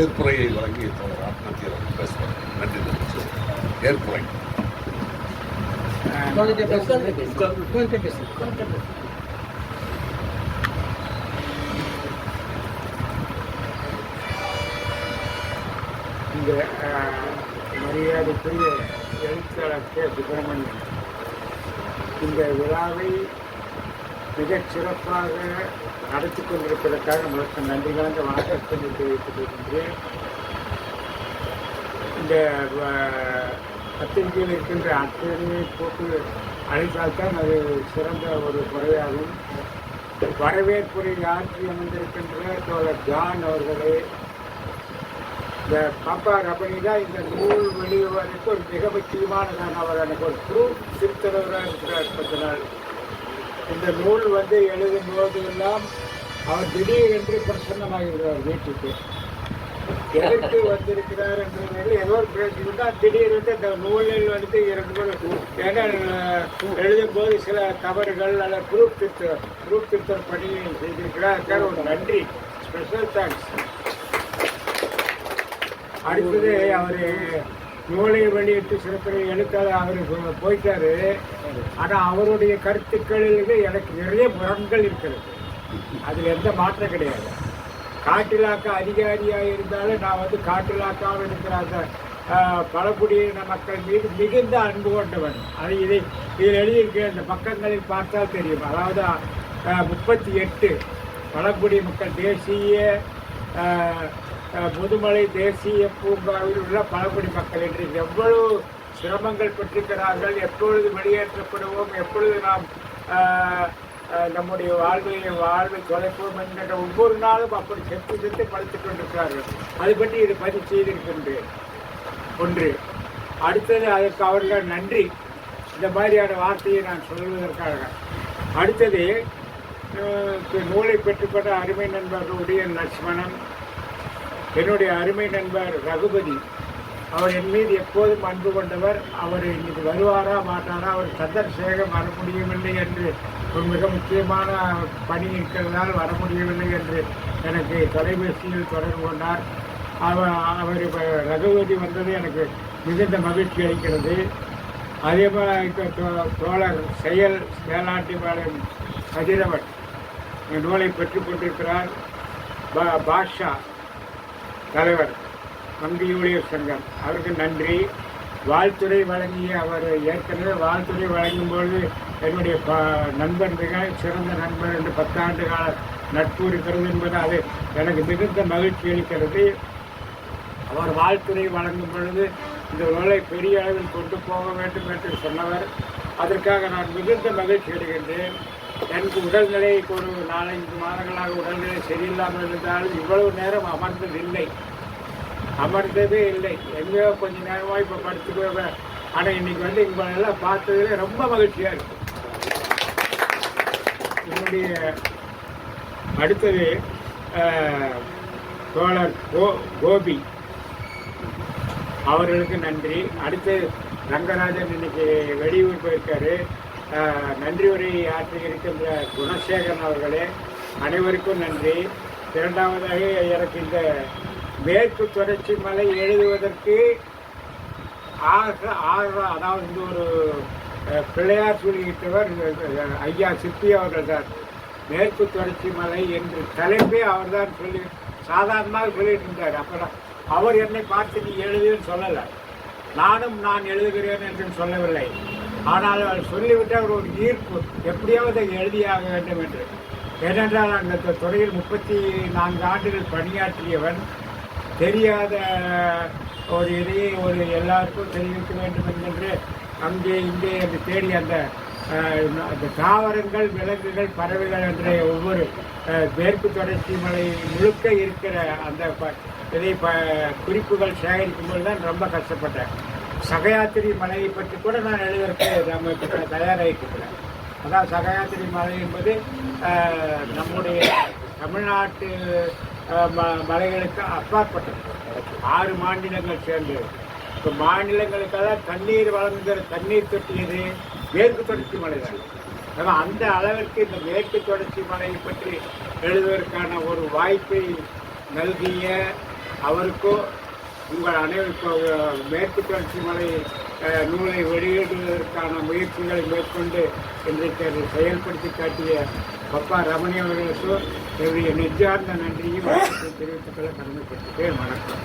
ஏற்புரையை வழங்கிய தோழர் ஆத்மத்திய பேசுவார். நன்றி தெரிவித்து ஏற்புரை இந்த மரியாதைக்குரிய எழுத்தாளர் கே. சுப்பிரமணியன். இந்த விழாவை மிகச் சிறப்பாக நடத்தி கொண்டிருப்பதற்காக உங்களுக்கு நன்றி கலந்த வணக்கத்தை தெரிவித்துக் கொள்கின்றேன். இந்த பத்திரிகையில் இருக்கின்ற அத்தனை போட்டு அழைத்தால்தான் அது சிறந்த ஒரு குறையாகும். வரவேற்புரை ஆற்றி அமர்ந்திருக்கின்ற தோழர் ஜான் அவர்களே இந்த பாப்பா ரபணி தான் இந்த நூல் வெளிவரக்கு ஒரு மிக முக்கியமானதான் அவர் எனக்கு ஒரு ப்ரூஃப் திருத்தரவராக இருக்கிறார் பத்து நாள். இந்த நூல் வந்து எழுதும் போதெல்லாம் அவர் திடீரென்று பிரசன்னமாகிறார் வீட்டுக்கு. எதற்கு வந்திருக்கிறார் என்று ஏதோ ஒரு திடீரென்று இந்த நூலில் வந்து இரண்டு மூணு ஏன்னா எழுதும் போது சில தவறுகள் அல்ல குரூப் திருத்த குரூப் திருத்தம் பணியை செய்திருக்கிறார். சார் ஒரு நன்றி. ஸ்பெஷல் தேங்க்ஸ் அடுத்தது அவர் நூலை வெளியிட்டு சிறப்பு எழுத்தாளர் அவர் போயிட்டாரு. ஆனால் அவருடைய கருத்துக்களில் எனக்கு நிறைய முரண்கள் இருக்கிறது. அதில் எந்த மாற்றம் கிடையாது. காட்டிலாக்கா அதிகாரியாக இருந்தாலும் நான் வந்து காட்டிலாக்காவில் இருக்கிற அந்த ஆஹ், பழங்குடியின மக்கள் மீது மிகுந்த அன்பு கொண்டவன். அது இதை இதில் எழுதியிருக்கிற இந்த பக்கங்களில் பார்த்தால் தெரியும். அதாவது முப்பத்தி எட்டு பழங்குடி மக்கள் தேசிய முதுமலை தேசிய பூங்காவில் உள்ள பழங்குடி மக்கள் என்று எவ்வளவு சிரமங்கள் பெற்றிருக்கிறார்கள் எப்பொழுது வெளியேற்றப்படுவோம் எப்பொழுது நாம் நம்முடைய வாழ்வை வாழ்வை தொலைப்போம் என்கின்ற ஒவ்வொரு நாளும் அப்படி செத்து செத்து படுத்துக் கொண்டிருக்கிறார்கள். அது பற்றி இது பதிவு செய்திருக்கின்றேன். ஒன்று அடுத்தது அதற்கு அவர்கள் நன்றி. இந்த மாதிரியான வார்த்தையை நான் சொல்வதற்காக. அடுத்தது நூலை பெற்றுக்கொண்ட அருமை நண்பர்களுடைய லட்சுமணன் என்னுடைய அருமை நண்பர் ரகுபதி அவர் என் மீது எப்போதும் அன்பு கொண்டவர். அவர் இன்னைக்கு வருவாரா மாட்டாரா அவர் சந்தர்சேகம் வர முடியவில்லை என்று ஒரு மிக முக்கியமான பணி இருக்கிறதால் வர முடியவில்லை என்று எனக்கு தொலைபேசியில் தொடர்பு கொண்டார். அவர் அவர் இப்போ ரகுபதி வந்தது எனக்கு மிகுந்த மகிழ்ச்சி அளிக்கிறது. அதே போல் இப்போ தோழர் செயல் சேலாட்டிபாளையம் கதிரவன் இந்த நூலை பெற்றுக் கொண்டிருக்கிறார். பா- பாஷா. தலைவர் பங்கு ஊழியர் சங்கம். அவருக்கு நன்றி. வாழ்த்துறை வழங்கிய அவர் ஏற்கனவே வாழ்த்துறை வழங்கும்பொழுது என்னுடைய ப நண்பர் மிக சிறந்த நண்பர் என்று பத்தாண்டு கால நட்பு இருக்கிறது என்பது அது எனக்கு மிகுந்த மகிழ்ச்சி அளிக்கிறது. அவர் வாழ்த்துறை வழங்கும் பொழுது இந்த உலகை பெரிய அளவில் கொண்டு போக வேண்டும் என்று சொன்னவர். அதற்காக நான் மிகுந்த மகிழ்ச்சி அடைகின்றேன். எனக்கு உடல்நிலை ஒரு நாலஞ்சு மாதங்களாக உடல்நிலை சரியில்லாமல் இருந்தாலும் இவ்வளவு நேரம் அமர்ந்ததில்லை அமர்ந்ததே இல்லை. எங்கேயோ கொஞ்ச நேரமாக இப்போ படுத்துக்குவேன் ஆனால் இன்னைக்கு வந்து இவங்களெல்லாம் பார்த்ததுல ரொம்ப மகிழ்ச்சியாக இருக்கு. என்னுடைய அடுத்தது தோழர் கோ கோபி. அவர்களுக்கு நன்றி. அடுத்து ரங்கராஜன் இன்னைக்கு வெளியூர் போயிருக்காரு. அஹ், நன்றி உரை ஆற்றி இருக்கின்ற குணசேகரன் அவர்களே. அனைவருக்கும் நன்றி. இரண்டாவதாக எனக்கு இந்த மேற்கு தொடர்ச்சி மலை எழுதுவதற்கு ஆக ஆக அதாவது இந்த ஒரு பிள்ளையார் சொல்லிக்கிட்டவர் ஐயா சிப்பி அவர்கள் தான். மேற்கு தொடர்ச்சி மலை என்று தலைப்பே அவர்தான் சொல்லி சாதாரணமாக சொல்லிட்டு இருந்தார் அப்புறம் அவர் என்னை பார்த்து நீ எழுதுன்னு சொல்லலை. நானும் நான் எழுதுகிறேன் என்று சொல்லவில்லை. ஆனால் அவர் சொல்லிவிட்டு அவர் ஒரு ஈர்ப்பு. எப்படியாவது எழுதியாக வேண்டும் என்று. ஏனென்றால் அந்த துறையில் முப்பத்தி நான்கு ஆண்டுகள் பணியாற்றியவன் தெரியாத ஒரு இதையை ஒரு எல்லாருக்கும் தெரிவிக்க வேண்டும் என்கின்ற அங்கே இங்கே என்று தேடி அந்த அந்த தாவரங்கள் விலங்குகள் பறவைகள் என்ற ஒவ்வொரு மேற்கு தொடர்ச்சி மலை முழுக்க இருக்கிற அந்த இதை ப குறிப்புகள் சேகரிக்கும் போது தான் ரொம்ப கஷ்டப்பட்டேன். சகயாத்திரி மலையை பற்றி கூட நான் எழுதுறதுக்கு நம்ம இப்போ தயாராகிட்டு இருக்கிறேன் அதான் சகயாத்திரி மலை என்பது நம்முடைய தமிழ்நாட்டு ம- மலைகளுக்கு அப்பாற்பட்டது. ஆறு மாநிலங்கள் சேர்ந்தது. இப்போ மாநிலங்களுக்கெல்லாம் தண்ணீர் வழங்குகிற தண்ணீர் தொட்டியது மேற்கு தொடர்ச்சி மலை தான். ஆனால் அந்த அளவிற்கு இந்த மேற்கு தொடர்ச்சி மலையை பற்றி எழுதுவதற்கான ஒரு வாய்ப்பை நல்கிய அவருக்கும் உங்கள் அனைவருக்கும் மேற்கு தொடர்ச்சி மலை நூலை வெளியிடுவதற்கான முயற்சிகளை மேற்கொண்டு இன்றைக்கு அதை செயல்படுத்தி காட்டிய பப்பா ரமணி அவர்களுக்கும் என்னுடைய நெஞ்சார்ந்த நன்றியும் வணக்கத்தை தெரிவித்துக் கொள்ள கடமைப்பட்டுக்கிறேன் வணக்கம்.